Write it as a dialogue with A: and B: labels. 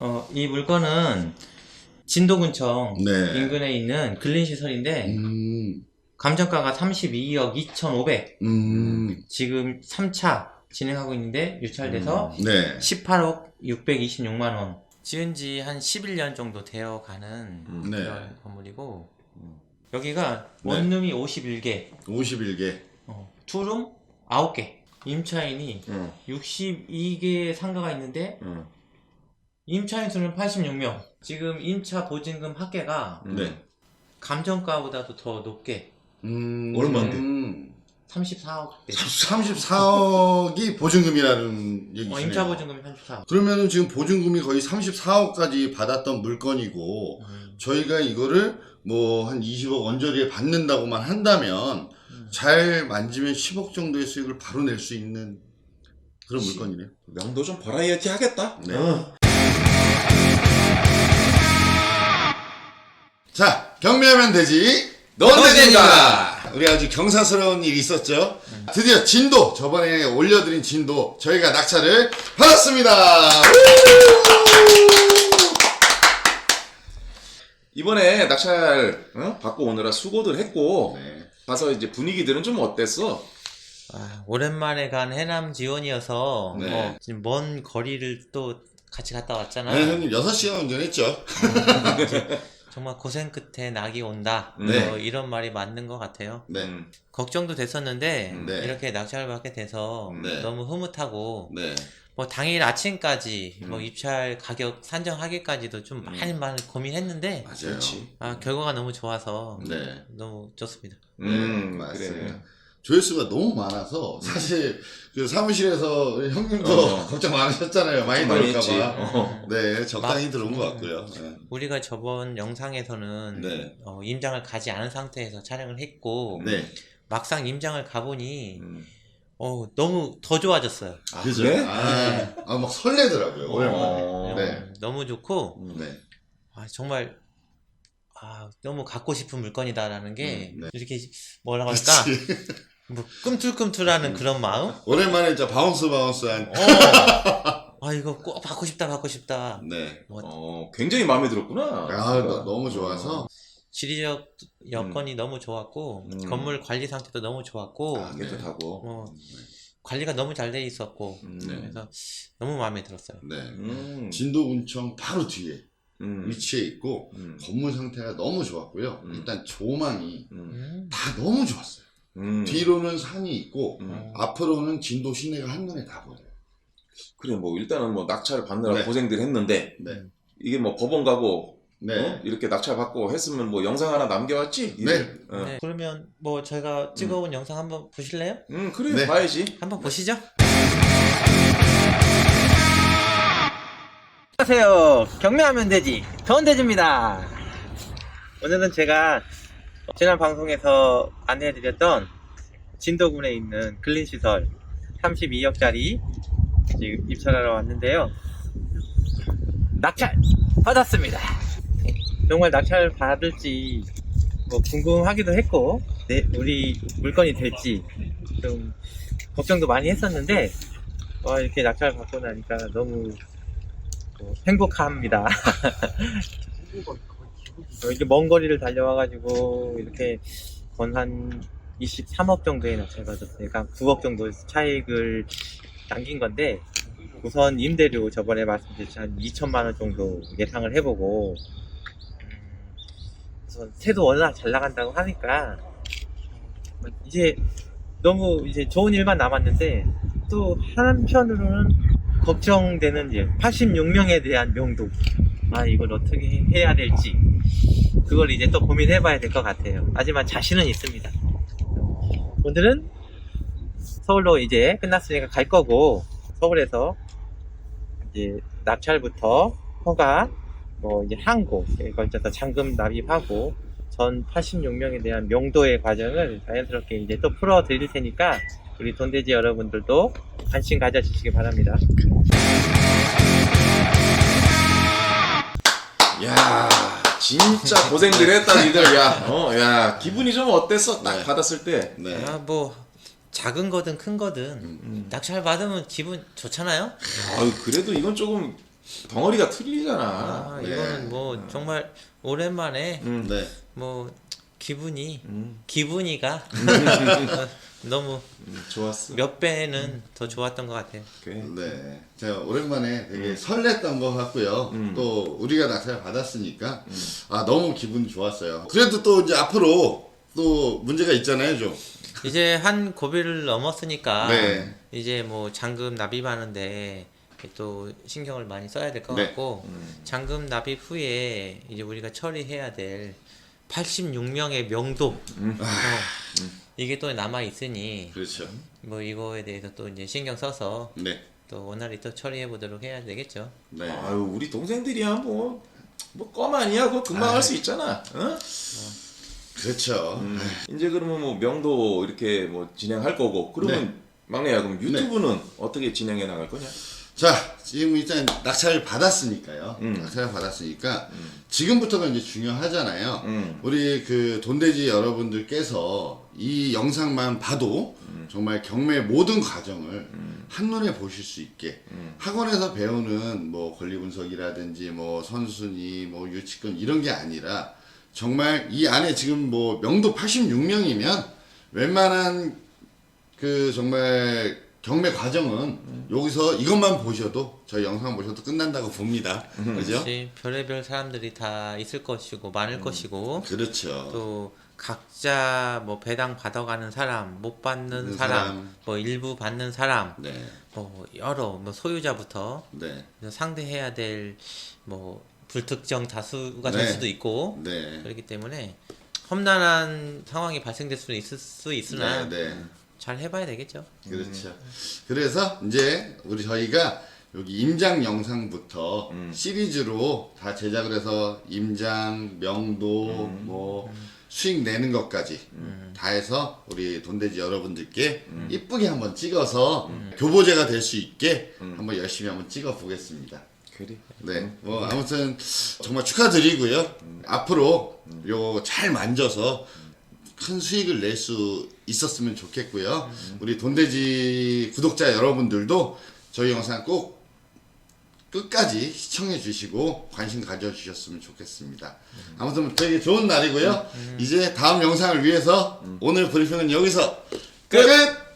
A: 어, 이 물건은 진도군청
B: 네.
A: 인근에 있는 근린시설인데
B: 음,
A: 감정가가 32억 2,500
B: 음,
A: 지금 3차 진행하고 있는데 유찰돼서
B: 네.
A: 18억 626만 원 지은 지 한 11년 정도 되어 가는
B: 네.
A: 그런 건물이고 여기가
B: 네.
A: 원룸이 51개
B: 51개.
A: 어, 투룸 9개 임차인이
B: 응,
A: 62개 상가가 있는데
B: 응.
A: 임차인 수는 86명 지금 임차 보증금 합계가
B: 네.
A: 감정가보다도 더 높게
B: 음,
C: 얼마인데?
B: 음,
A: 34억대
B: 34억이 보증금이라는 얘기시네요.
A: 어, 임차 보증금이 34억
B: 그러면은 지금 보증금이 거의 34억까지 받았던 물건이고
A: 음.
B: 저희가 이거를 뭐 한 20억 언저리에 받는다고만 한다면
A: 음.
B: 잘 만지면 10억 정도의 수익을 바로 낼 수 있는 그런. 물건이네요.
C: 명도 좀 버라이어티 하겠다.
B: 네.
C: 어.
B: 자, 경매하면 되지.
C: 넌 된다.
B: 우리 아주 경사스러운 일이 있었죠. 드디어 진도 저번에 올려드린 진도 저희가 낙찰을 받았습니다.
C: 이번에 낙찰 어? 받고 오느라 수고들 했고
B: 네.
C: 가서 이제 분위기들은 좀 어땠어?
A: 아, 오랜만에 간 해남 지원이어서
B: 네.
A: 어, 지금 먼 거리를 또 같이 갔다 왔잖아
B: 네, 형님 6시간 운전했죠.
A: 정말 고생 끝에 낙이 온다
B: 네.
A: 어, 이런 말이 맞는 것 같아요
B: 네.
C: 음.
A: 걱정도 됐었는데
B: 네.
A: 이렇게 낙찰을 받게 돼서
B: 네.
A: 너무 흐뭇하고
B: 네.
A: 뭐 당일 아침까지
B: 음.
A: 뭐 입찰 가격 산정하기까지도 좀 많이 많이 고민했는데
B: 맞아요.
A: 아 결과가 너무 좋아서
B: 네.
A: 너무 좋습니다.
C: 음,
B: 맞습니다.
C: 그래.
B: 조회수가 너무 많아서 사실 그 사무실에서 형님도
C: 어.
B: 걱정 많으셨잖아요. 많이
C: 많이.
B: 들어올까봐.
C: 어.
B: 네, 적당히
A: 막-
B: 들어온 것 같고요. 네.
A: 우리가 저번 영상에서는
B: 네.
A: 어, 임장을 가지 않은 상태에서 촬영을 했고
B: 네.
A: 막상 임장을 가보니
C: 음.
A: 어, 너무 더 좋아졌어요.
C: 아,
B: 그죠?
C: 그래?
B: 아, 아, 막 설레더라고요. 오랜만에.
C: 어.
B: 네.
A: 너무 좋고
B: 네.
A: 아, 정말 아, 너무 갖고 싶은 물건이다라는 게
B: 음, 네.
A: 이렇게 뭐라고 할까. 뭐 꿈틀꿈틀하는 그런 마음
B: 오랜만에 진짜 바운스 바운스한.
A: 어. 아 이거 꼭 받고 싶다 받고 싶다
B: 네.
A: 뭐
C: 어, 굉장히 마음에 들었구나.
B: 아, 너, 너무 좋아서.
A: 지리적 여건이 너무 좋았고
C: 음.
A: 건물 관리 상태도 너무 좋았고
C: 아, 깨끗하고.
A: 뭐 관리가 너무 잘 돼 있었고
C: 음.
B: 네.
A: 그래서 너무 마음에 들었어요.
B: 네.
C: 음.
B: 진도군청 바로 뒤에
C: 음.
B: 위치해 있고
C: 음.
B: 건물 상태가 너무 좋았고요.
C: 음.
B: 일단 조망이
C: 음.
A: 음.
B: 다 너무 좋았어요.
C: 음.
B: 뒤로는 산이 있고
C: 음.
B: 앞으로는 진도 시내가 한눈에 다 보여요.
C: 그래 뭐 일단은 뭐 낙찰을 받느라
B: 네.
C: 고생들 했는데
B: 네.
C: 이게 뭐 법원 가고
B: 네.
C: 어? 이렇게 낙찰 받고 했으면 뭐 영상 하나 남겨왔지?
B: 네.
C: 어.
A: 네, 그러면 뭐 저희가 찍어온 영상 한번 보실래요?
C: 음 그래
B: 네.
C: 봐야지.
A: 한번 보시죠. 안녕하세요. 경매하면 되지. 전대주입니다. 오늘은 제가 지난 방송에서 안내해드렸던 진도군에 있는 근린시설 32억짜리 지금 입찰하러 왔는데요. 낙찰 받았습니다. 정말 낙찰 받을지 뭐 궁금하기도 했고, 네, 우리 물건이 될지 좀 걱정도 많이 했었는데, 어, 이렇게 낙찰 받고 나니까 너무 어, 행복합니다. 어, 이렇게 먼 거리를 달려와가지고 이렇게 건한 23억 정도의 낙찰 받았어요. 그러니까 9억 정도 차익을 남긴 건데 우선 임대료 저번에 말씀드렸듯이 한 2천만 원 정도 예상을 해보고 음, 우선 새도 워낙 잘 나간다고 하니까 이제 너무 이제 좋은 일만 남았는데 또 한편으로는 걱정되는 일 86명에 대한 명도 아 이걸 어떻게 해야 될지 그걸 이제 또 고민해 봐야 될 것 같아요. 하지만 자신은 있습니다. 오늘은 서울로 이제 끝났으니까 갈 거고 서울에서 이제 낙찰부터 허가 뭐 이제 항고에 걸쳐서 잔금 납입하고 전 86명에 대한 명도의 과정을 자연스럽게 이제 또 풀어 드릴 테니까 우리 돈돼지 여러분들도 관심 가져주시기 바랍니다.
C: 야 진짜 고생들 했다 니들 야. 어, 야 기분이 좀 어땠어? 딱
B: 네.
C: 받았을 때.
B: 네.
A: 아, 뭐 작은 거든 큰 거든
B: 음.
A: 낙찰 받으면 기분 좋잖아요.
C: 아유 그래도 이건 조금 덩어리가 틀리잖아.
A: 아,
B: 네.
A: 이거는 뭐 정말 오랜만에
C: 음.
B: 네.
A: 뭐 기분이
C: 음.
A: 기분이가 너무
C: 음, 좋았어.
A: 몇 배는 더 좋았던 것 같아요.
B: 네. 제가 오랜만에 되게 설렜던 것 같고요.
C: 음.
B: 또 우리가 낙찰 받았으니까 아 너무 기분이 좋았어요. 그래도 또 이제 앞으로 또 문제가 있잖아요, 좀.
A: 이제 한 고비를 넘었으니까
B: 네.
A: 이제 뭐 잔금 납입하는데 또 신경을 많이 써야 될 것
B: 네.
A: 같고 잔금 납입 후에 이제 우리가 처리해야 될 86명의 명도 어, 이게 또 남아 있으니
B: 그렇죠.
A: 뭐 이거에 대해서 또 이제 신경 써서
B: 네.
A: 또 원활히 또 처리해 보도록 해야 되겠죠.
B: 네.
C: 아유 우리 동생들이야 뭐뭐 껌 아니야 그거 금방 할 수 있잖아. 어?
B: 그렇죠.
C: 음. 이제 그러면 뭐 명도 이렇게 뭐 진행할 거고 그러면
B: 네.
C: 막내야 그럼 유튜브는 어떻게 진행해 나갈 거냐?
B: 자, 지금 일단 낙찰을 받았으니까요.
C: 음.
B: 낙찰을 받았으니까 지금부터가 이제 중요하잖아요.
C: 음.
B: 우리 그 돈돼지 여러분들께서 이 영상만 봐도
C: 음.
B: 정말 경매 모든 과정을 한눈에 보실 수 있게
C: 음.
B: 학원에서 배우는 뭐 권리 분석이라든지 뭐 선순위 뭐 유치권 이런 게 아니라 정말 이 안에 지금 뭐 명도 86명이면 웬만한 그 정말 경매 과정은 여기서 이것만 보셔도 저희 영상 보셔도 끝난다고 봅니다. 그죠?
A: 역시 별의별 사람들이 다 있을 것이고 많을 것이고
B: 그렇죠.
A: 또 각자 뭐 배당 받아가는 사람, 못 받는
B: 받는
A: 사람,
B: 사람.
A: 뭐 일부 받는 사람,
B: 네,
A: 뭐 여러 뭐 소유자부터
B: 네,
A: 상대해야 될 뭐 불특정 다수가 될
B: 네.
A: 수도 있고
B: 네,
A: 그렇기 때문에 험난한 상황이 발생될 수는 있을 수 있으나
B: 네, 네.
A: 잘 해봐야 되겠죠.
B: 그렇죠. 그래서 이제 우리 저희가 여기 임장 영상부터 시리즈로 다 제작을 해서 임장, 명도, 뭐 수익 내는 것까지 다 해서 우리 돈돼지 여러분들께 이쁘게 한번 찍어서 교보제가 될 수 있게 한번 열심히 한번 찍어 보겠습니다.
C: 그래.
B: 네, 뭐 아무튼 정말 축하드리고요. 앞으로 요 잘 만져서 큰 수익을 낼 수 있었으면 좋겠고요. 우리 돈돼지 구독자 여러분들도 저희 영상 꼭 끝까지 시청해 주시고 관심 가져 주셨으면 좋겠습니다. 아무튼 되게 좋은 날이고요. 이제 다음 영상을 위해서 오늘 브리핑은 여기서 끝!